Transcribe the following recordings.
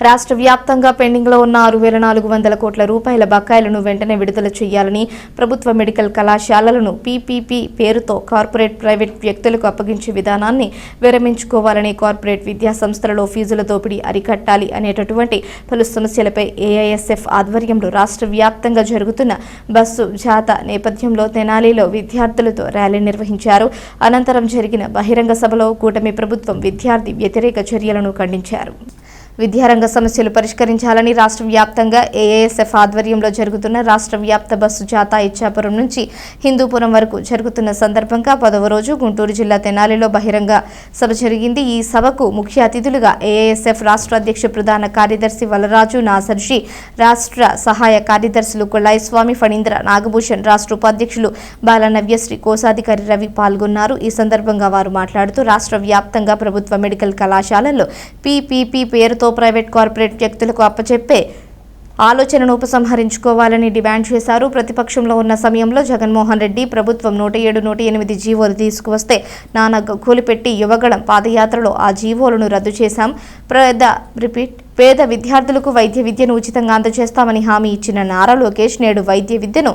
రాష్ట్ర వ్యాప్తంగా పెండింగ్లో ఉన్న ఆరు వేల నాలుగు వందల కోట్ల రూపాయల బకాయిలను వెంటనే విడుదల చేయాలని ప్రభుత్వ మెడికల్ కళాశాలలను పీపీపీ పేరుతో కార్పొరేట్ ప్రైవేట్ వ్యక్తులకు అప్పగించే విధానాన్ని విరమించుకోవాలని కార్పొరేట్ విద్యా సంస్థలలో ఫీజుల దోపిడీ అరికట్టాలి అనేటటువంటి పలు సమస్యలపై ఏఐఎస్ఎఫ్ ఆధ్వర్యంలో రాష్ట్ర వ్యాప్తంగా జరుగుతున్న బస్సు జాత నేపథ్యంలో తెనాలిలో విద్యార్థులతో ర్యాలీ నిర్వహించారు. అనంతరం జరిగిన బహిరంగ సభలో కూటమి ప్రభుత్వం విద్యార్థి వ్యతిరేక చర్యలను ఖండించారు. విద్యారంగ సమస్యలు పరిష్కరించాలని రాష్ట్ర వ్యాప్తంగా ఏఏఎస్ఎఫ్ ఆధ్వర్యంలో జరుగుతున్న రాష్ట్ర వ్యాప్త బస్సు జాతా ఇచ్చాపురం నుంచి హిందూపురం వరకు జరుగుతున్న సందర్భంగా పదవ రోజు గుంటూరు జిల్లా తెనాలిలో బహిరంగ సభ జరిగింది. ఈ సభకు ముఖ్య అతిథులుగా ఏఏఎస్ఎఫ్ రాష్ట్ర అధ్యక్ష ప్రధాన కార్యదర్శి వలరాజు నాసర్షి రాష్ట్ర సహాయ కార్యదర్శులు కొల్లాయి స్వామి ఫణీంద్ర నాగభూషణ్ రాష్ట్ర ఉపాధ్యక్షులు బాలనవ్యశ్రీ కోశాధికారి రవి పాల్గొన్నారు. ఈ సందర్భంగా వారు మాట్లాడుతూ రాష్ట్ర వ్యాప్తంగా ప్రభుత్వ మెడికల్ కళాశాలల్లో పీపీపీ పేరుతో ప్రైవేట్ కార్పొరేట్ వ్యక్తులకు అప్పచెప్పే ఆలోచనను ఉపసంహరించుకోవాలని డిమాండ్ చేశారు. ప్రతిపక్షంలో ఉన్న సమయంలో జగన్మోహన్ రెడ్డి ప్రభుత్వం నూట ఏడు నూట ఎనిమిది జీవోలు తీసుకువస్తే నానా కూలిపెట్టి యువగళం పాదయాత్రలో ఆ జీవోలను రద్దు చేశాం. పేద రిపీట్. పేద విద్యార్థులకు వైద్య విద్యను ఉచితంగా అందజేస్తామని హామీ ఇచ్చిన నారా లోకేష్ నేడు వైద్య విద్యను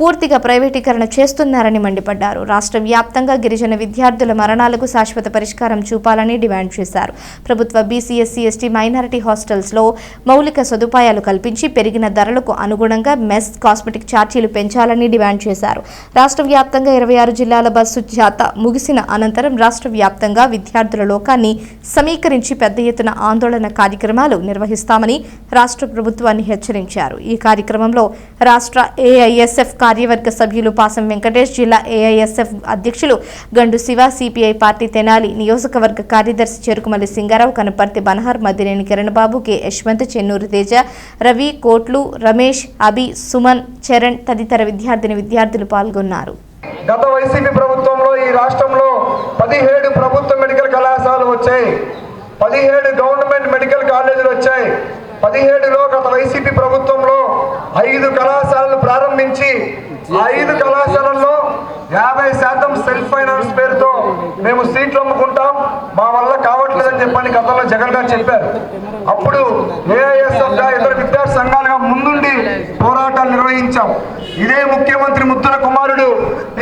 పూర్తిగా ప్రైవేటీకరణ చేస్తున్నారని మండిపడ్డారు. రాష్ట్ర వ్యాప్తంగా గిరిజన విద్యార్థుల మరణాలకు శాశ్వత పరిష్కారం చూపాలని డిమాండ్ చేశారు. ప్రభుత్వ బీసీఎస్సీ ఎస్టీ మైనారిటీ హాస్టల్స్లో మౌలిక సదుపాయాలు కల్పించి పెరిగిన ధరలకు అనుగుణంగా మెస్ కాస్మెటిక్ ఛార్జీలు పెంచాలని డిమాండ్ చేశారు. రాష్ట్ర వ్యాప్తంగా ఇరవై ఆరు జిల్లాల బస్సు జాత ముగిసిన అనంతరం రాష్ట్ర వ్యాప్తంగా విద్యార్థుల లోకాన్ని సమీకరించి పెద్ద ఎత్తున ఆందోళన కార్యక్రమాలు నిర్వహిస్తామని రాష్ట్ర ప్రభుత్వాన్ని హెచ్చరించారు. ఈ కార్యక్రమంలో రాష్ట్ర ఏఐఎస్ఎఫ్ కార్యవర్గ సభ్యులు పాసం వెంకటేష్ జిల్లా ఏఐఎస్ఎఫ్ అధ్యక్షులు గండు శివ సిపిఐ పార్టీ తెనాలి నియోజకవర్గ కార్యదర్శి చెరుకుమల్లి సింగారావు కనపర్తి బనహార్ మద్దినేని కిరణ్ బాబు కె. యశ్వంత్ చెన్నూరు తేజ రవి కోట్లు రమేష్ అభి సుమన్ చరణ్ తదితర విద్యార్థిని విద్యార్థులు పాల్గొన్నారు. గత వైసీపీ ప్రభుత్వంలో ఈ రాష్ట్రంలో పదిహేడు ప్రభుత్వ మెడికల్ కళాశాలలు వచ్చాయి పదిహేడు గవర్నమెంట్ మెడికల్ కాలేజీలు వచ్చాయి పదిహేడులో గత వైసీపీ ప్రభుత్వంలో ఐదు కళాశాలలు ప్రారంభించి ఐదు కళాశాలల్లో యాభై శాతం సెల్ఫ్ ఫైనాన్స్ పేరుతో మేము సీట్లు అమ్ముకుంటాం. మా వల్ల కావట్లేదని చెప్పని గతంలో జగన్ గారు చెప్పారు. అప్పుడు ఏఐఎస్ఎఫ్గా ఇతర విద్యార్థి సంఘాలుగా ముందుండి పోరాటాలు నిర్వహించాం. ఇదే ముఖ్యమంత్రి ముద్దుల కుమారుడు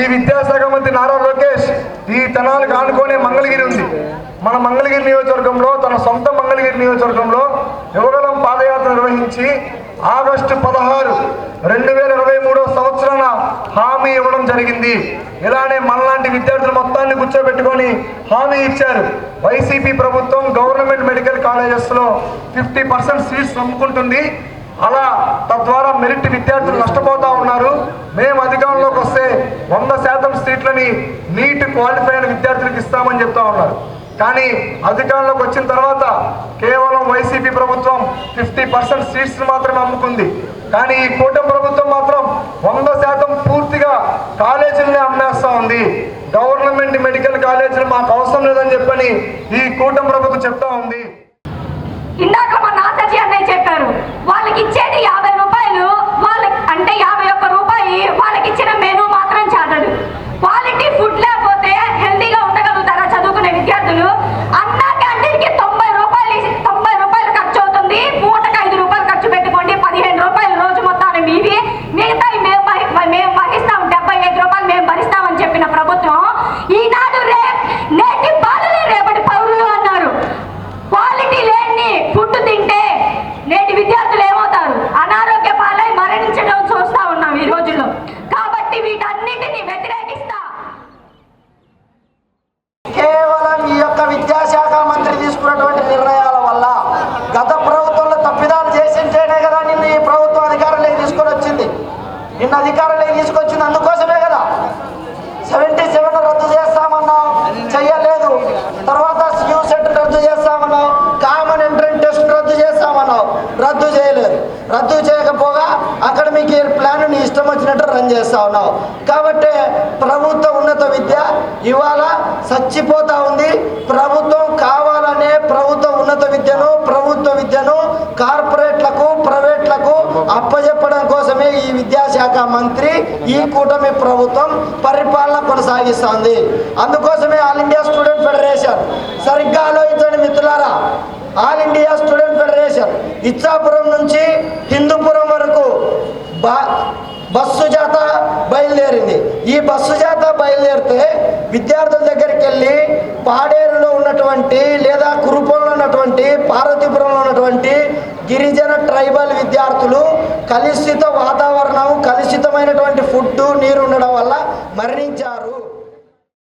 ఈ విద్యాశాఖ మంత్రి నారా లోకేష్. ఈ తనాలకు ఆనుకునే మంగళగిరి ఉంది. మన మంగళగిరి నియోజకవర్గంలో తన సొంత మంగళగిరి నియోజకవర్గంలో యువగలం పాదయాత్ర నిర్వహించి ఆగస్టు పదహారు రెండు వేల ఇరవై మూడో సంవత్సరాన హామీ ఇవ్వడం జరిగింది. ఇలానే మనలాంటి విద్యార్థులు మొత్తాన్ని కూర్చోబెట్టుకొని హామీ ఇచ్చారు. వైసీపీ ప్రభుత్వం గవర్నమెంట్ మెడికల్ కాలేజెస్లో ఫిఫ్టీ పర్సెంట్ సీట్స్ అమ్ముకుంటుంది. అలా తద్వారా మెరిట్ విద్యార్థులు నష్టపోతా ఉన్నారు. మేము అధికారంలోకి వస్తే వంద శాతం సీట్లని నీట్ క్వాలిఫై అయిన విద్యార్థులకు ఇస్తామని చెప్తా ఉన్నారు. కానీ అధికారంలోకి వచ్చిన తర్వాత కేవలం వైసీపీ ప్రభుత్వం ఫిఫ్టీ పర్సెంట్ సీట్స్ మాత్రమే అమ్ముకుంది. కానీ ఈ కూటమి ప్రభుత్వం మాత్రం వంద శాతం పూర్తిగా కాలేజీలనే అమ్మేస్తా ఉంది. గవర్నమెంట్ మెడికల్ కాలేజీలు మాకు అవసరం లేదని చెప్పని ఈ కూటమి ప్రభుత్వం చెప్తా ఉంది. ఇందాక మా నాసజీ అన్నయ్య చెప్పారు వాళ్ళకి ఇచ్చేది యాభై రూపాయలు వాళ్ళకి అంటే యాభై ఒక్క రూపాయి వాళ్ళకి ఇచ్చిన మెనూ మాత్రం చాటడు క్వాలిటీ ఫుడ్ లేకపోతే హెల్తీగా ఉండగలుగుతారా చదువుకునే విద్యార్థులు అన్న క్యాంటీన్కి తొంభై రూపాయలు ఇస్- తొంభై రూపాయలు ఖర్చు అవుతుంది పూటకు ఐదు రూపాయలు ఖర్చు పెట్టుకోండి పదిహేను రూపాయలు రోజు మొత్తాన్ని మీవి మిగతా మేము భరి- మేము భరిస్తాం డెబ్బై ఐదు రూపాయలు మేము భరిస్తామని చెప్పిన ప్రభుత్వం ఈనాడు రే నేటి బాలలే రేపటి పౌరులు అన్నారు క్వాలిటీ లేని ఫుడ్ తింటే నేటి విద్యార్థులు ఏమవుతారు అనారోగ్య పాలై మరణించడం చూస్తా ఉన్నాం ఈ రోజుల్లో కాబట్టి వీటన్నిటిని వ్యతిరేకిస్తా కేవలం ఈ యొక్క విద్యాశాఖ మంత్రి తీసుకున్నటువంటి నిర్ణయాల వల్ల గత ప్రభుత్వంలో తప్పిదాలు చేసింటేనే కదా నిన్న ఈ ప్రభుత్వం అధికారంలోకి తీసుకొని వచ్చింది నిన్న అధికారంలోకి తీసుకొచ్చింది అందుకోసమే కదా సెవెంటీ సెవెన్ రద్దు చేస్తామన్నాం చెయ్యలేదు తర్వాత యూ సెట్ రద్దు చేస్తామన్నాం కామన్ ఎంట్రన్స్ టెస్ట్ రద్దు చేస్తామన్నాం రద్దు చేయలేదు రద్దు చేయకపోగా అకాడమిక్ ఇయర్ ప్లాన్ నీ ఇష్టం వచ్చినట్టు రన్ చేస్తా ఉన్నావు. కాబట్టి ప్రభుత్వ ఉన్నత విద్య ఇవాళ చచ్చిపోతా ఉంది. ప్రభుత్వం కావాలనే ప్రభుత్వ ఉన్నత విద్యను ప్రభుత్వ విద్యను కార్పొరేట్లకు ప్రైవేట్లకు అప్పజెప్పడం కోసమే ఈ విద్యాశాఖ మంత్రి ఈ కూటమి ప్రభుత్వం పరిపాలన కొనసాగిస్తోంది. అందుకోసమే ఆల్ ఇండియా స్టూడెంట్ ఫెడరేషన్ సరిగ్గా ఆలోచించండి మిత్రులారా. ఆల్ ఇండియా స్టూడెంట్ ఫెడరేషన్ బా బస్సు జాత బయలుదేరింది. ఈ బస్సు జాత బయలుదేరితే విద్యార్థుల దగ్గరికి వెళ్ళి పాడేరులో ఉన్నటువంటి లేదా కురుపంలో ఉన్నటువంటి పార్వతీపురంలో ఉన్నటువంటి గిరిజన ట్రైబల్ విద్యార్థులు కలుషిత వాతావరణం కలుషితమైనటువంటి ఫుడ్ నీరు ఉండడం వల్ల మరణించారు.